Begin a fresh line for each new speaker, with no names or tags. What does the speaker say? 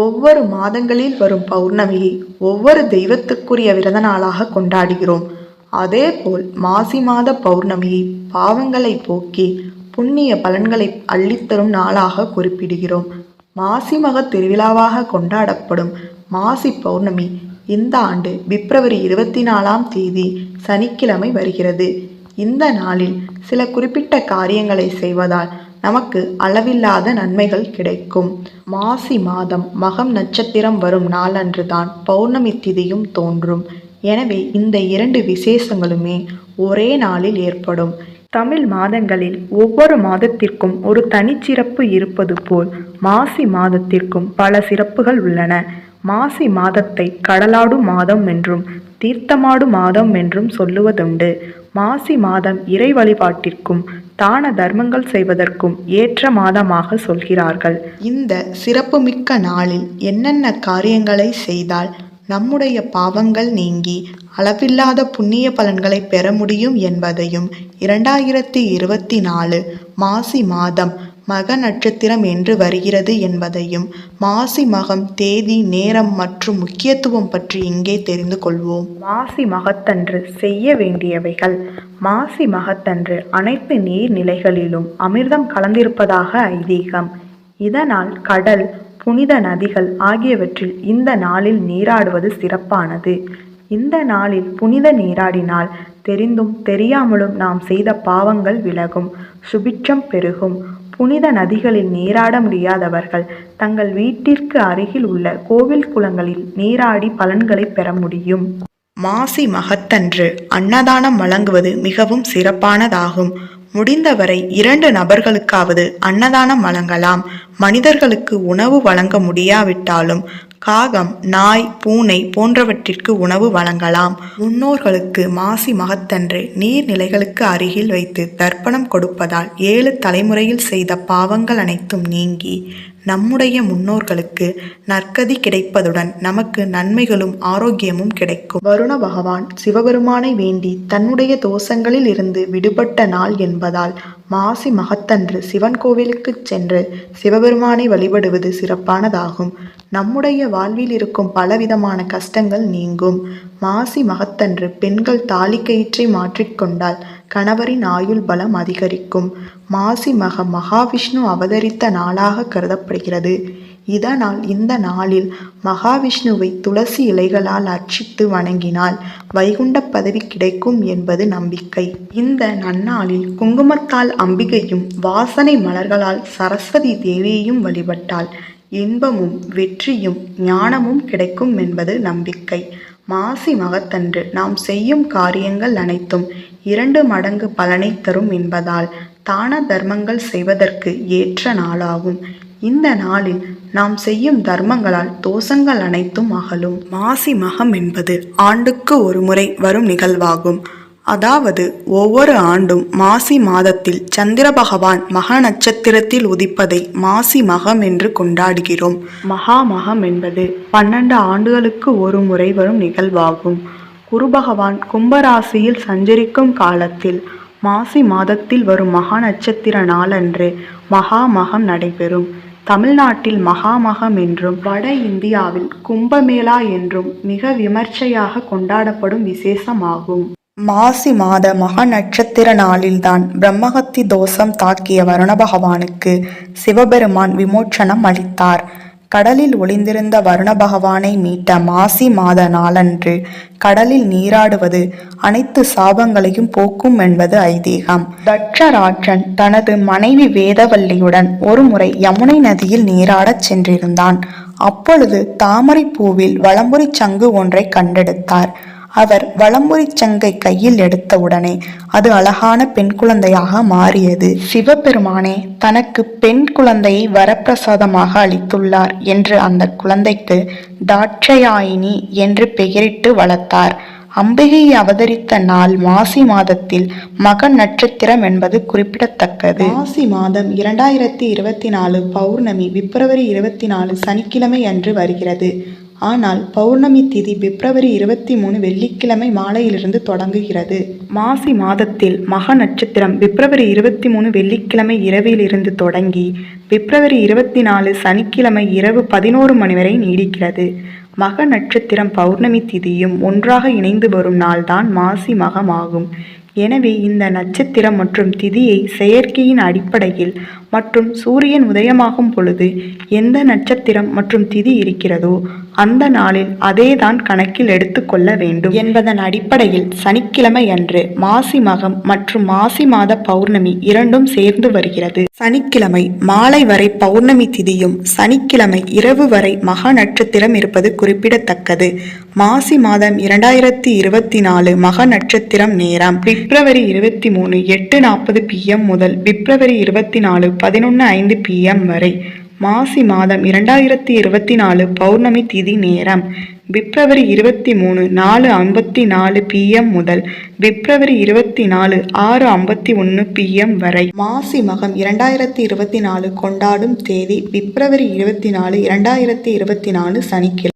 ஒவ்வொரு மாதங்களில் வரும் பௌர்ணமியை ஒவ்வொரு தெய்வத்துக்குரிய விரத நாளாக கொண்டாடுகிறோம். அதேபோல் மாசி மாத பௌர்ணமியை பாவங்களை போக்கி புண்ணிய பலன்களை அள்ளித்தரும் நாளாக குறிப்பிடுகிறோம். மாசி மக திருவிழாவாக கொண்டாடப்படும் மாசி பௌர்ணமி இந்த ஆண்டு பிப்ரவரி இருபத்தி நாலாம் தேதி சனிக்கிழமை வருகிறது. இந்த நாளில் சில குறிப்பிட்ட காரியங்களை செய்வதால் நமக்கு அளவில்லாத நன்மைகள் கிடைக்கும். மாசி மாதம் மகம் நட்சத்திரம் வரும் நாளன்றுதான் பௌர்ணமி திதியும் தோன்றும். எனவே இந்த இரண்டு விசேஷங்களுமே ஒரே நாளில் ஏற்படும். தமிழ் மாதங்களில் ஒவ்வொரு மாதத்திற்கும் ஒரு தனிச்சிறப்பு இருப்பது போல் மாசி மாதத்திற்கும் பல சிறப்புகள் உள்ளன. மாசி மாதத்தை கடலாடும் மாதம் என்றும் தீர்த்தமாடு மாதம் என்றும் சொல்லுவதுண்டு. மாசி மாதம் இறை வழிபாட்டிற்கும் தான தர்மங்கள் செய்வதற்கும் ஏற்ற மாதமாக சொல்கிறார்கள். இந்த சிறப்புமிக்க நாளில் என்னென்ன காரியங்களை செய்தால் நம்முடைய பாவங்கள் நீங்கி அளவில்லாத புண்ணிய பலன்களை பெற முடியும் என்பதையும் இரண்டாயிரத்தி இருபத்தி நாலு மாசி மாதம் மக நட்சத்திரம் என்று வருகிறது என்பதையும் மாசி மகம் தேதி நேரம் மற்றும் முக்கியத்துவம் பற்றி இங்கே தெரிந்து கொள்வோம். மாசி மகத்தன்று செய்ய வேண்டியவைகள். மாசி மகத்தன்று அனைத்து நீர்நிலைகளிலும் அமிர்தம் கலந்திருப்பதாக ஐதீகம். இதனால் கடல் புனித நதிகள் ஆகியவற்றில் இந்த நாளில் நீராடுவது சிறப்பானது. இந்த நாளில் புனித நீராடினால் தெரிந்தும் தெரியாமலும் நாம் செய்த பாவங்கள் விலகும் சுபிட்சம் பெருகும். புனித நதிகளில் நீராட முடியாதவர்கள் தங்கள் வீட்டிற்கு அருகில் உள்ள கோவில் குளங்களில் நீராடி பலன்களை பெற முடியும். மாசி மகத்தன்று அன்னதானம் வழங்குவது மிகவும் சிறப்பானதாகும். முடிந்தவரை இரண்டு நபர்களுக்காவது அன்னதானம் வழங்கலாம். மனிதர்களுக்கு உணவு வழங்க முடியாவிட்டாலும் காகம் நாய் பூனை போன்றவற்றிற்கு உணவு வழங்கலாம். முன்னோர்களுக்கு மாசி மகத்தன்று நீர்நிலைகளுக்கு அருகில் வைத்து தர்ப்பணம் கொடுப்பதால் ஏழு தலைமுறையில் செய்த பாவங்கள் அனைத்தும் நீங்கி நம்முடைய முன்னோர்களுக்கு நற்கதி கிடைப்பதுடன் நமக்கு நன்மைகளும் ஆரோக்கியமும் கிடைக்கும். வருண பகவான் சிவபெருமானை வேண்டி தன்னுடைய தோஷங்களில் இருந்து விடுபட்ட நாள் என்பதால் மாசி மகத்தன்று சிவன் கோவிலுக்குச் சென்று சிவபெருமானை வழிபடுவது சிறப்பானதாகும். நம்முடைய வாழ்வில் இருக்கும் பலவிதமான கஷ்டங்கள் நீங்கும். மாசி மகத்தன்று பெண்கள் தாலி கயிற்றை மாற்றிக்கொண்டால் கணவரின் ஆயுள் பலம் அதிகரிக்கும். மாசி மக மகாவிஷ்ணு அவதரித்த நாளாக கருதப்படுகிறது. இதனால் இந்த நாளில் மகாவிஷ்ணுவை துளசி இலைகளால் அர்ச்சித்து வணங்கினால் வைகுண்ட பதவி கிடைக்கும் என்பது நம்பிக்கை. இந்த நன்னாளில் குங்குமத்தால் அம்பிகையும் வாசனை மலர்களால் சரஸ்வதி தேவியையும் வழிபட்டால் இன்பமும் வெற்றியும் ஞானமும் கிடைக்கும் என்பது நம்பிக்கை. மாசி மகத்தன்று நாம் செய்யும் காரியங்கள் அனைத்தும் இரண்டு மடங்கு பலனை தரும் என்பதால் தான தர்மங்கள் செய்வதற்கு ஏற்ற நாளாகும். இந்த நாளில் நாம் செய்யும் தர்மங்களால் தோஷங்கள் அனைத்தும் அகலும். மாசி மகம் என்பது ஆண்டுக்கு ஒரு முறை வரும் நிகழ்வாகும். அதாவது ஒவ்வொரு ஆண்டும் மாசி மாதத்தில் சந்திர பகவான் மக நட்சத்திரத்தில் உதிப்பதை மாசி மகம் என்று கொண்டாடுகிறோம். மகா மகம் என்பது பன்னெண்டு ஆண்டுகளுக்கு ஒரு முறை வரும் நிகழ்வாகும். குரு பகவான் கும்பராசியில் சஞ்சரிக்கும் காலத்தில் மாசி மாதத்தில் வரும் மகா நட்சத்திர நாளன்று மகா மகம் நடைபெறும். தமிழ்நாட்டில் மகாமகம் என்றும் வட இந்தியாவில் கும்பமேளா என்றும் மிக விமர்சையாக கொண்டாடப்படும் விசேஷமாகும். மாசி மாத மக நட்சத்திர நாளில்தான் பிரம்மஹத்தி தோஷம் தாக்கிய வருண பகவானுக்கு சிவபெருமான் விமோச்சனம் அளித்தார். கடலில் ஒளிந்திருந்த வருண பகவானை மீட்ட மாசி மாத நாளன்று கடலில் நீராடுவது அனைத்து சாபங்களையும் போக்கும் என்பது ஐதீகம். தட்சராஜன் தனது மனைவி வேதவல்லியுடன் ஒருமுறை யமுனை நதியில் நீராடச் சென்றிருந்தான். அப்பொழுது தாமரை பூவில் வலம்புரி சங்கு ஒன்றை கண்டெடுத்தார். அவர் வலம்புரி சங்கை கையில் எடுத்தவுடனே அது அழகான பெண் குழந்தையாக மாறியது. சிவபெருமானே தனக்கு பெண் குழந்தையை வரப்பிரசாதமாக அளித்துள்ளார் என்று அந்த குழந்தைக்கு தாட்சயாயினி என்று பெயரிட்டு வளர்த்தார். அம்பிகை அவதரித்த நாள் மாசி மாதத்தில் மக நட்சத்திரம் என்பது குறிப்பிடத்தக்கது. மாசி மாதம் இரண்டாயிரத்தி இருபத்தி நாலு பௌர்ணமி பிப்ரவரி இருபத்தி நாலு சனிக்கிழமை அன்று வருகிறது. ஆனால் பௌர்ணமி திதி பிப்ரவரி இருபத்தி மூணு வெள்ளிக்கிழமை மாலையிலிருந்து தொடங்குகிறது. மாசி மாதத்தில் மக நட்சத்திரம் பிப்ரவரி இருபத்தி மூணு வெள்ளிக்கிழமை இரவிலிருந்து தொடங்கி பிப்ரவரி இருபத்தி நாலு சனிக்கிழமை இரவு பதினோரு மணி வரை நீடிக்கிறது. மக நட்சத்திரம் பௌர்ணமி திதியும் ஒன்றாக இணைந்து வரும் நாள்தான் மாசி மகமாகும். எனவே இந்த நட்சத்திரம் மற்றும் திதியை செயற்கையின் அடிப்படையில் மற்றும் சூரியன் உதயமாகும் பொழுது எந்த நட்சத்திரம் மற்றும் திதி இருக்கிறதோ அந்த நாளில் அதேதான் கணக்கில் எடுத்துக்கொள்ள வேண்டும். என்பதன் அடிப்படையில் சனிக்கிழமை அன்று மாசி மகம் மற்றும் மாசி மாத பௌர்ணமி இரண்டும் சேர்ந்து வருகிறது. சனிக்கிழமை மாலை வரை பௌர்ணமி திதியும் சனிக்கிழமை இரவு வரை மகா நட்சத்திரம் இருப்பது குறிப்பிடத்தக்கது. மாசி மாதம் இரண்டாயிரத்தி இருபத்தி நாலு மக நட்சத்திரம் நேரம். பிப்ரவரி இருபத்தி மூணு எட்டு நாற்பது பிஎம் முதல் பிப்ரவரி இருபத்தி நாலு பதினொன்று ஐந்து பிஎம் வரை. மாசி மாதம் இரண்டாயிரத்தி இருபத்தி நாலு பௌர்ணமி திதி நேரம். பிப்ரவரி இருபத்தி மூணு நாலு ஐம்பத்தி நாலு பிஎம் முதல் பிப்ரவரி இருபத்தி நாலு ஆறு ஐம்பத்தி ஒன்று பிஎம் வரை. மாசி மகம் இரண்டாயிரத்தி இருபத்தி நாலு கொண்டாடும் தேதி பிப்ரவரி இருபத்தி நாலு இரண்டாயிரத்தி இருபத்தி நாலு சனிக்கிழமை.